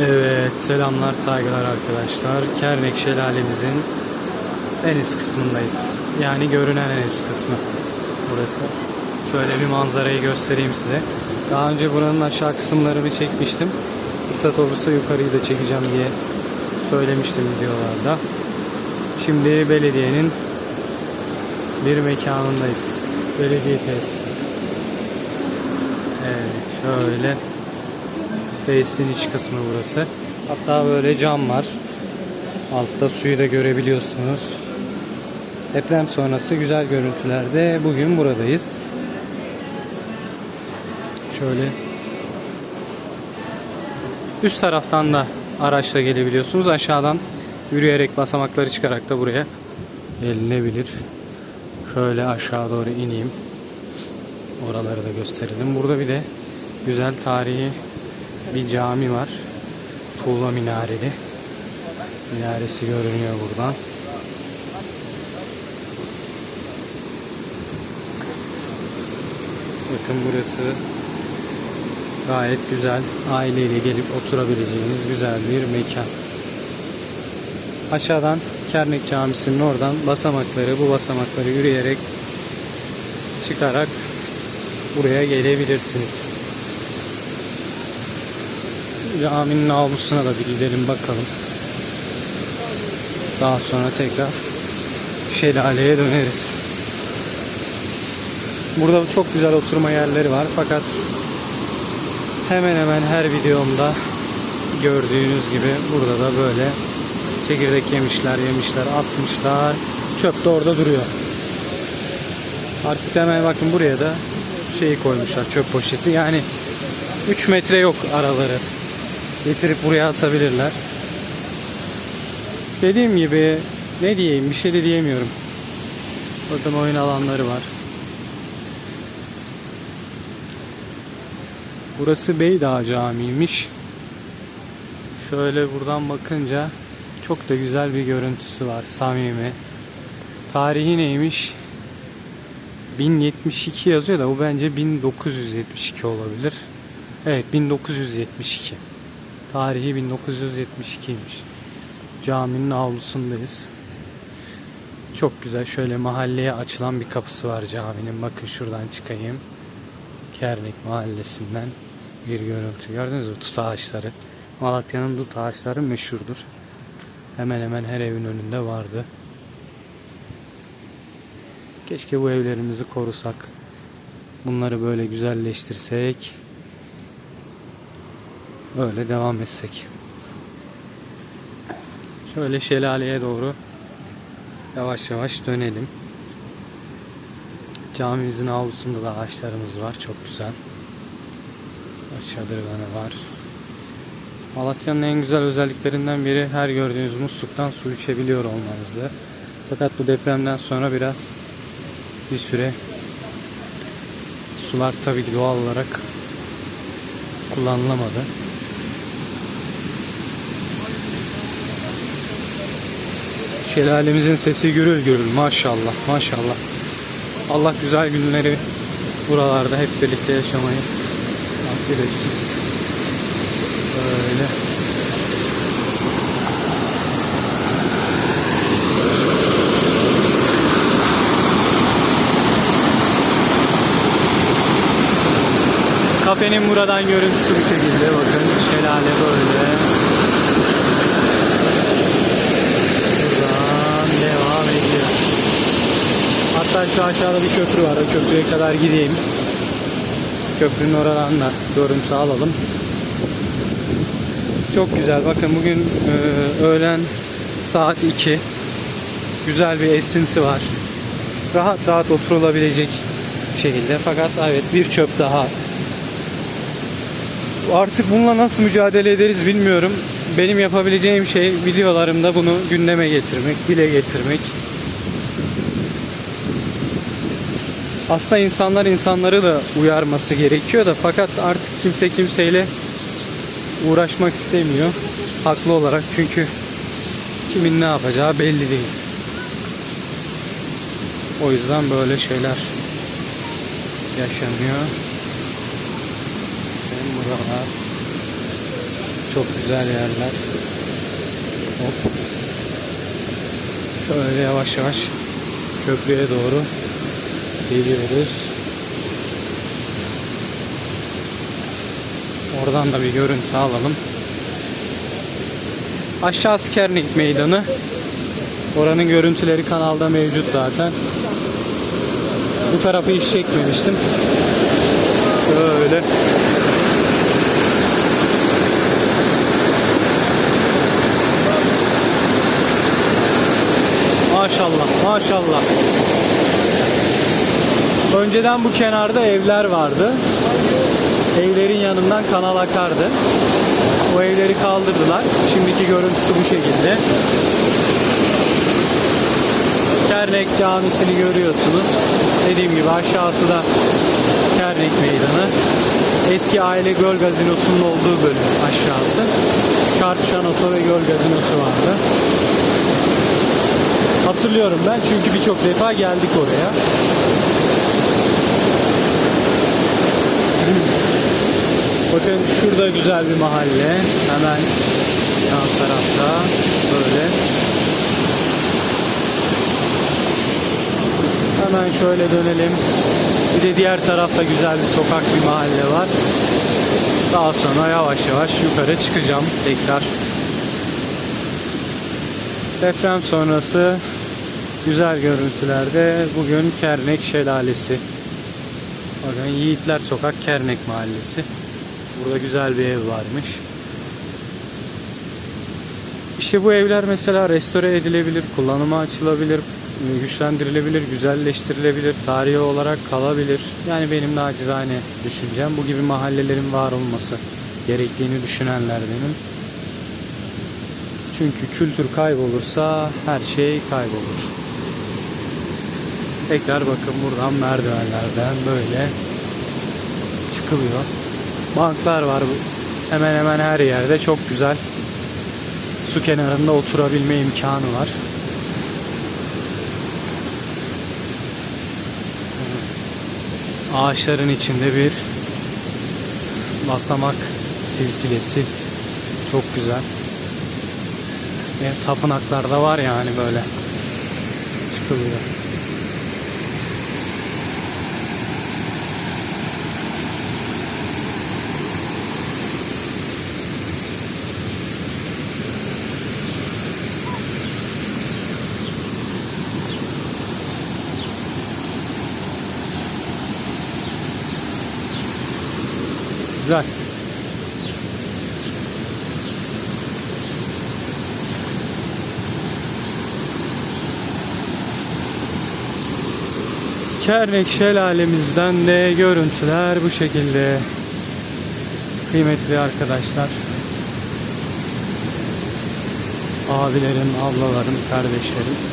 Evet, selamlar, saygılar arkadaşlar. Kernek Şelalemizin en üst kısmındayız. Yani görünen en üst kısmı burası. Şöyle bir manzarayı göstereyim size. Daha önce buranın aşağı kısımlarını çekmiştim. Fırsat olursa yukarıyı da çekeceğim diye söylemiştim videolarda. Şimdi belediyenin bir mekanındayız. Belediye tesisi. Evet, şöyle Tesisin iç kısmı burası. Hatta böyle cam var. Altta suyu da görebiliyorsunuz. Deprem sonrası güzel görüntülerde bugün buradayız. Şöyle üst taraftan da araçla gelebiliyorsunuz. Aşağıdan yürüyerek basamakları çıkarak da buraya gelinebilir. Şöyle aşağı doğru ineyim. Oraları da gösterelim. Burada bir de güzel tarihi bir cami var. Tuğla minareli. Minaresi görünüyor buradan. Bakın burası gayet güzel. Aileyle gelip oturabileceğiniz güzel bir mekan. Aşağıdan Kernek Camisi'nin oradan basamakları, bu basamakları yürüyerek çıkarak buraya gelebilirsiniz. Caminin avlusuna da bir gidelim bakalım. Daha sonra tekrar şelaleye döneriz. Burada çok güzel oturma yerleri var fakat hemen hemen her videomda gördüğünüz gibi burada da böyle çekirdek yemişler, yemişler, atmışlar. Çöp de orada duruyor. Artık hemen bakın buraya da şeyi koymuşlar çöp poşeti. Yani 3 metre yok araları getirip buraya atabilirler. Dediğim gibi ne diyeyim bir şey de diyemiyorum. Bakın oyun alanları var. Burası Beydağ Camii'ymiş. Şöyle buradan bakınca çok da güzel bir görüntüsü var. Samimi. Tarihi neymiş? 1072 yazıyor da bu bence 1972 olabilir. Evet 1972. Tarihi 1972'ymiş. Caminin avlusundayız. Çok güzel şöyle mahalleye açılan bir kapısı var caminin. Bakın şuradan çıkayım. Kernik mahallesinden bir görüntü. Gördünüz mü tut ağaçları. Malatya'nın tut ağaçları meşhurdur. Hemen hemen her evin önünde vardı. Keşke bu evlerimizi korusak. Bunları böyle güzelleştirsek. Öyle devam etsek. Şöyle şelaleye doğru yavaş yavaş dönelim. Camimizin avlusunda da ağaçlarımız var. Çok güzel. Çadırganı var. Malatya'nın en güzel özelliklerinden biri her gördüğünüz musluktan su içebiliyor olmanızdı. Fakat bu depremden sonra biraz bir süre sular tabii doğal olarak kullanılamadı. Şelalemizin sesi gürül gürül maşallah maşallah. Allah güzel günleri buralarda hep birlikte yaşamayı nasip etsin. Böyle. Kafenin buradan görüntüsü bu şekilde bakın şelale böyle. Buradan devam ediyor. Hatta şu aşağıda bir köprü var. O köprüye kadar gideyim. Köprünün oradan da görüntü alalım. Çok güzel. Bakın bugün e, öğlen saat 2. Güzel bir esinti var. Rahat rahat oturulabilecek şekilde. Fakat evet bir çöp daha. Artık bununla nasıl mücadele ederiz bilmiyorum. Benim yapabileceğim şey videolarımda bunu gündeme getirmek, dile getirmek. Aslında insanlar insanları da uyarması gerekiyor da fakat artık kimse kimseyle uğraşmak istemiyor. Haklı olarak çünkü kimin ne yapacağı belli değil. O yüzden böyle şeyler yaşanıyor. Hem buralar çok güzel yerler. Hop. Şöyle yavaş yavaş köprüye doğru geliyoruz. Oradan da bir görüntü alalım. Aşağısı Kernik Meydanı. Oranın görüntüleri kanalda mevcut zaten. Bu tarafı hiç çekmemiştim. Böyle. Maşallah, maşallah. Önceden bu kenarda evler vardı. Evlerin yanından kanal akardı. O evleri kaldırdılar. Şimdiki görüntüsü bu şekilde. Kernek Camisi'ni görüyorsunuz. Dediğim gibi aşağısı da Kernek Meydanı. Eski aile göl gazinosunun olduğu bölüm aşağısı. Çarpışan oto ve göl gazinosu vardı. Hatırlıyorum ben çünkü birçok defa geldik oraya. Bakın şurada güzel bir mahalle. Hemen yan tarafta böyle. Hemen şöyle dönelim. Bir de diğer tarafta güzel bir sokak bir mahalle var. Daha sonra yavaş yavaş yukarı çıkacağım tekrar. Deprem sonrası güzel görüntülerde bugün Kernek Şelalesi. Bakın Yiğitler Sokak Kernek Mahallesi. Burada güzel bir ev varmış. İşte bu evler mesela restore edilebilir, kullanıma açılabilir, güçlendirilebilir, güzelleştirilebilir, tarihi olarak kalabilir. Yani benim nacizane düşüncem bu gibi mahallelerin var olması gerektiğini düşünenlerdenim. Çünkü kültür kaybolursa her şey kaybolur. Tekrar bakın buradan merdivenlerden böyle çıkılıyor. Banklar var. Hemen hemen her yerde çok güzel. Su kenarında oturabilme imkanı var. Ağaçların içinde bir basamak silsilesi. Çok güzel. Ve tapınaklarda var ya hani böyle çıkılıyor. Güzel. Kernek şelalemizden de görüntüler bu şekilde. Kıymetli arkadaşlar. Abilerim, ablalarım, kardeşlerim.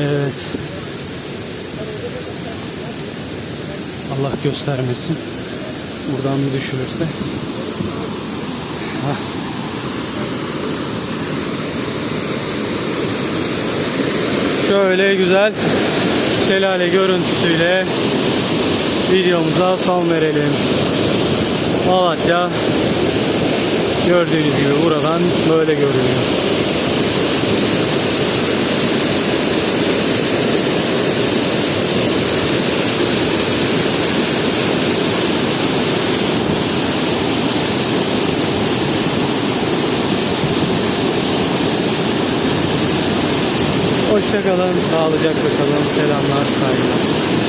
Evet. Allah göstermesin. Buradan bir düşürürse. Şöyle güzel şelale görüntüsüyle videomuza son verelim. Malatya gördüğünüz gibi buradan böyle görünüyor. Hoşçakalın, sağlıcakla kalın, selamlar, saygılar.